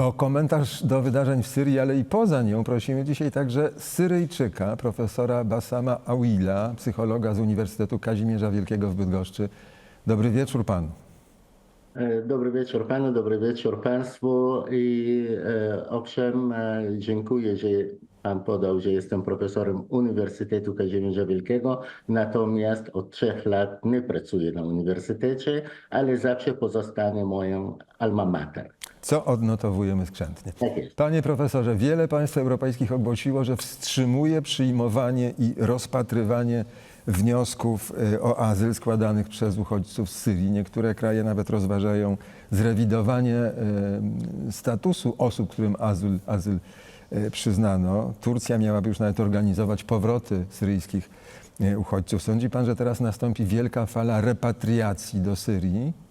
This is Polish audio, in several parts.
O komentarz do wydarzeń w Syrii, ale i poza nią prosimy dzisiaj także Syryjczyka, profesora Basama Awila, psychologa z Uniwersytetu Kazimierza Wielkiego w Bydgoszczy. Dobry wieczór panu. E, Dobry wieczór panu, dobry wieczór państwu i e, owszem, e, dziękuję, że pan podał, że jestem profesorem Uniwersytetu Kazimierza Wielkiego, natomiast od trzech lat nie pracuję na uniwersytecie, ale zawsze pozostanę moją alma mater. Co odnotowujemy skrzętnie. Tak. Panie profesorze, wiele państw europejskich ogłosiło, że wstrzymuje przyjmowanie i rozpatrywanie wniosków y, o azyl składanych przez uchodźców z Syrii. Niektóre kraje nawet rozważają zrewidowanie y, statusu osób, którym azyl, azyl y, przyznano. Turcja miałaby już nawet organizować powroty syryjskich uchodźców. Sądzi pan, że teraz nastąpi wielka fala repatriacji do Syrii?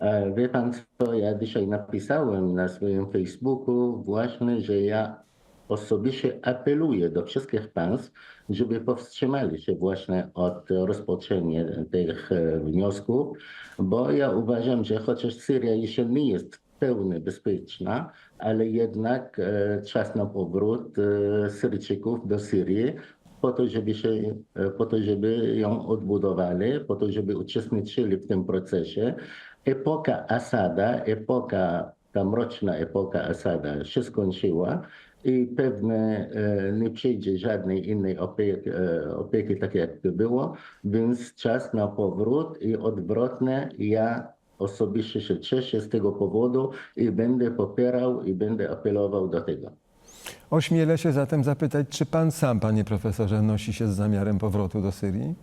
E, Wie pan co, ja dzisiaj napisałem na swoim Facebooku właśnie, że ja osobiście apeluję do wszystkich państw, żeby powstrzymali się właśnie od rozpoczęcia tych e, wniosków, bo ja uważam, że chociaż Syria jeszcze nie jest w pełni bezpieczna, ale jednak e, czas na powrót Syryjczyków do Syrii po to, żeby się, po to, żeby ją odbudowali, po to, żeby uczestniczyli w tym procesie. Epoka Asada, epoka, ta mroczna epoka Asada się skończyła i pewnie e, nie przyjdzie żadnej innej opieki, e, opieki tak jak to było, więc czas na powrót i odwrotnie ja osobiście się cieszę z tego powodu i będę popierał i będę apelował do tego. Ośmielę się zatem zapytać, czy pan sam, panie profesorze, nosi się z zamiarem powrotu do Syrii?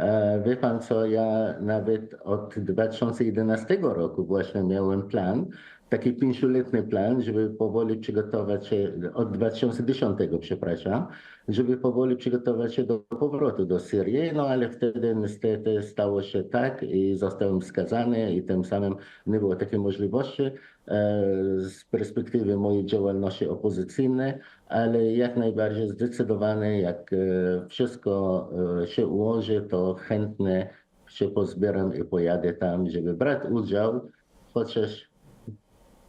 E, Wie pan co, ja nawet od 2011 roku właśnie miałem plan, taki pięcioletni plan, żeby powoli przygotować się, od 2010 przepraszam, żeby powoli przygotować się do powrotu do Syrii, no ale wtedy niestety stało się tak i zostałem skazany i tym samym nie było takiej możliwości e, z perspektywy mojej działalności opozycyjnej, ale jak najbardziej zdecydowany, jak e, wszystko e, się ułoży, to chętnie się pozbieram i pojadę tam, żeby brać udział, chociaż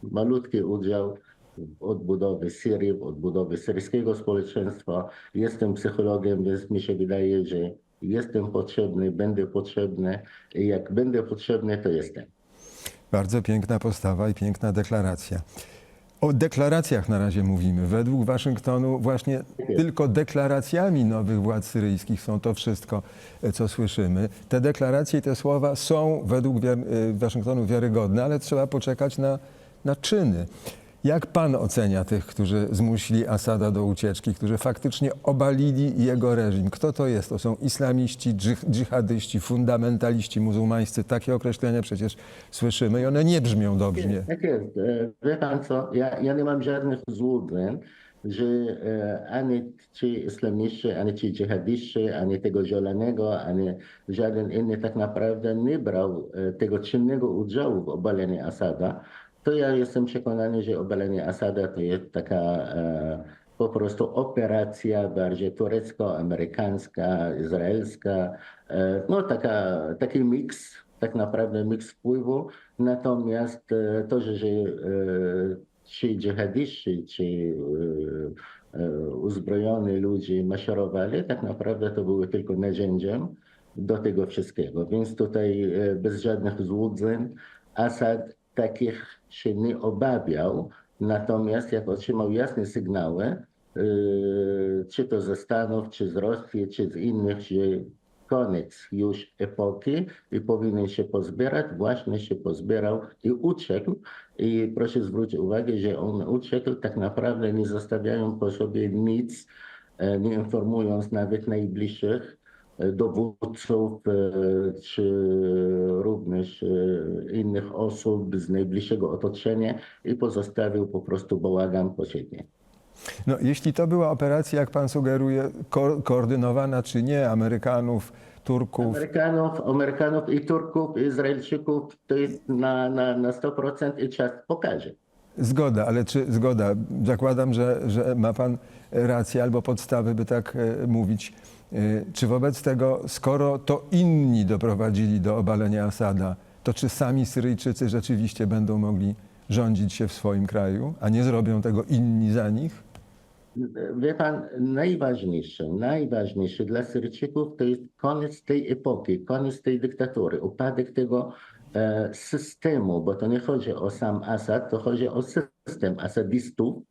malutki udział w odbudowie Syrii, w odbudowie syryjskiego społeczeństwa. Jestem psychologiem, więc mi się wydaje, że jestem potrzebny, będę potrzebny i jak będę potrzebny, to jestem. Bardzo piękna postawa i piękna deklaracja. O deklaracjach na razie mówimy. Według Waszyngtonu właśnie tylko deklaracjami nowych władz syryjskich są to wszystko, e, co słyszymy. Te deklaracje i te słowa są według e, Waszyngtonu wiarygodne, ale trzeba poczekać na, na czyny. Jak pan ocenia tych, którzy zmusili Asada do ucieczki, którzy faktycznie obalili jego reżim? Kto to jest? To są islamiści, dżih- dżihadyści, fundamentaliści muzułmańscy. Takie określenia przecież słyszymy i one nie brzmią dobrze. Tak jest. E, Wie pan co, ja, ja nie mam żadnych złudzeń, że e, ani ci islamiści, ani ci dżihadyści, ani tego zielonego, ani żaden inny tak naprawdę nie brał e, tego czynnego udziału w obaleniu Asada. To ja jestem przekonany, że obalenie Asada to jest taka e, po prostu operacja bardziej turecko-amerykańska, izraelska, e, no taka, taki miks, tak naprawdę miks wpływu. Natomiast e, to, że, ci dżihadyści, ci uzbrojoni ludzie maszerowali, tak naprawdę to były tylko narzędziem do tego wszystkiego. Więc tutaj bez żadnych złudzeń Assad takich się nie obawiał, natomiast jak otrzymał jasne sygnały, e, czy to ze Stanów, czy z Rosji, czy z innych, że koniec już epoki i powinien się pozbierać, właśnie się pozbierał i uciekł. I proszę zwrócić uwagę, że on uciekł tak naprawdę nie zostawiają po sobie nic, e, nie informując nawet najbliższych dowódców, e, czy również e, innych osób z najbliższego otoczenia i pozostawił po prostu bałagan po siebie. No, jeśli to była operacja, jak pan sugeruje, ko- koordynowana czy nie, Amerykanów, Turków, Amerykanów, Amerykanów i Turków, Izraelczyków to jest na, na, na 100% i czas pokaże. Zgoda, ale czy zgoda? Zakładam, że, że ma pan rację albo podstawy, by tak e, mówić. E, Czy wobec tego, skoro to inni doprowadzili do obalenia Asada, to czy sami Syryjczycy rzeczywiście będą mogli rządzić się w swoim kraju, a nie zrobią tego inni za nich? Wie pan, najważniejsze, najważniejsze dla Syryjczyków to jest koniec tej epoki, koniec tej dyktatury, upadek tego systemu, bo to nie chodzi o sam Assad, to chodzi o system asadistów.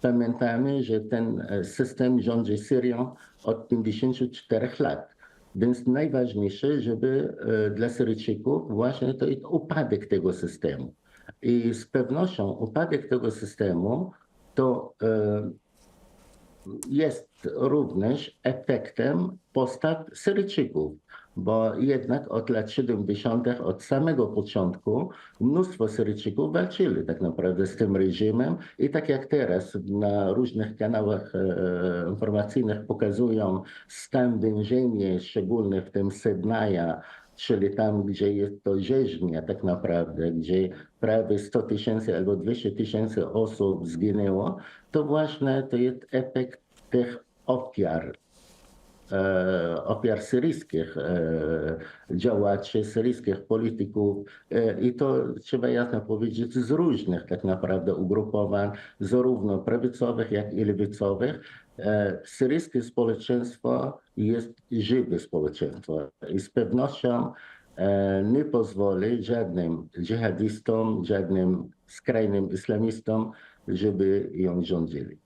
Pamiętamy, że ten e, system rządzi Syrią od 54 lat. Więc najważniejsze, żeby e, dla Syryjczyków właśnie to jest upadek tego systemu. I z pewnością upadek tego systemu to e, jest również efektem postaw Syryjczyków, bo jednak od lat 70., od samego początku mnóstwo Syryjczyków walczyli tak naprawdę z tym reżimem i tak jak teraz na różnych kanałach e, informacyjnych pokazują stan więzienia, szczególnie w tym Sednaja, czyli tam, gdzie jest to rzeźnia tak naprawdę, gdzie prawie 100 tysięcy albo 200 tysięcy osób zginęło, to właśnie to jest efekt tych ofiar, e, ofiar syryjskich e, działaczy, syryjskich polityków e, i to trzeba jasno powiedzieć z różnych tak naprawdę ugrupowań, zarówno prawicowych, jak i lewicowych. E, Syryjskie społeczeństwo jest żywe społeczeństwo i z pewnością e, nie pozwoli żadnym dżihadistom, żadnym skrajnym islamistom, żeby ją rządzili.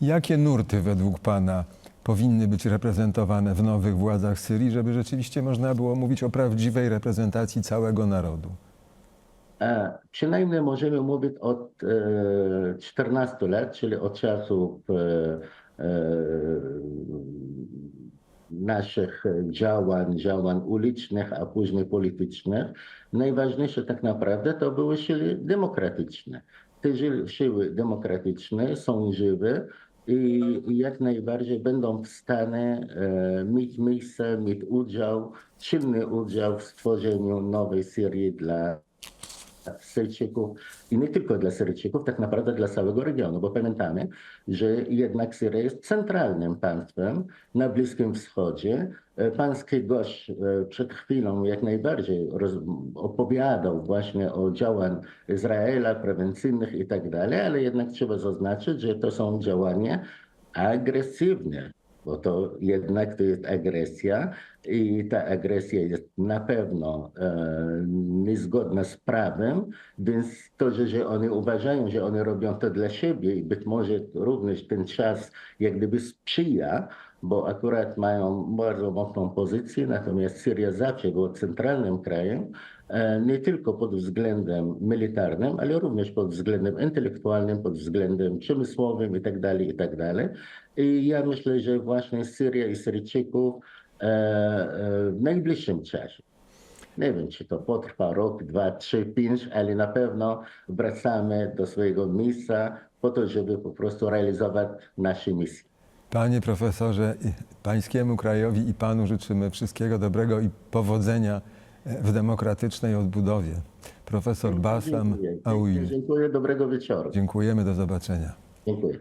Jakie nurty według Pana powinny być reprezentowane w nowych władzach Syrii, żeby rzeczywiście można było mówić o prawdziwej reprezentacji całego narodu? E, Przynajmniej możemy mówić od e, 14 lat, czyli od czasów e, e, naszych działań, działań ulicznych, a później politycznych. Najważniejsze tak naprawdę to były siły demokratyczne. Te siły demokratyczne są żywe i jak najbardziej będą w stanie e, mieć miejsce, mieć udział, silny udział w stworzeniu nowej Syrii dla Syryjczyków i nie tylko dla Syryjczyków, tak naprawdę dla całego regionu, bo pamiętamy, że jednak Syria jest centralnym państwem na Bliskim Wschodzie. E, Pański gość e, przed chwilą jak najbardziej opowiadał właśnie o działaniach Izraela, prewencyjnych i tak dalej, ale jednak trzeba zaznaczyć, że to są działania agresywne, bo to jednak to jest agresja i ta agresja jest na pewno e, niezgodna z prawem, więc to, że, że oni uważają, że oni robią to dla siebie i być może również ten czas jak gdyby sprzyja, bo akurat mają bardzo mocną pozycję, natomiast Syria zawsze była centralnym krajem, nie tylko pod względem militarnym, ale również pod względem intelektualnym, pod względem przemysłowym i tak dalej, i tak. I ja myślę, że właśnie Syria i Syryjczyków e, e, w najbliższym czasie, nie wiem, czy to potrwa rok, dwa, trzy, pięć, ale na pewno wracamy do swojego miejsca po to, żeby po prostu realizować nasze misje. Panie profesorze, pańskiemu krajowi i panu życzymy wszystkiego dobrego i powodzenia w demokratycznej odbudowie. Profesor Basam Dziękuję. Dziękuję, dobrego wieczoru. Dziękujemy, do zobaczenia. Dziękuję.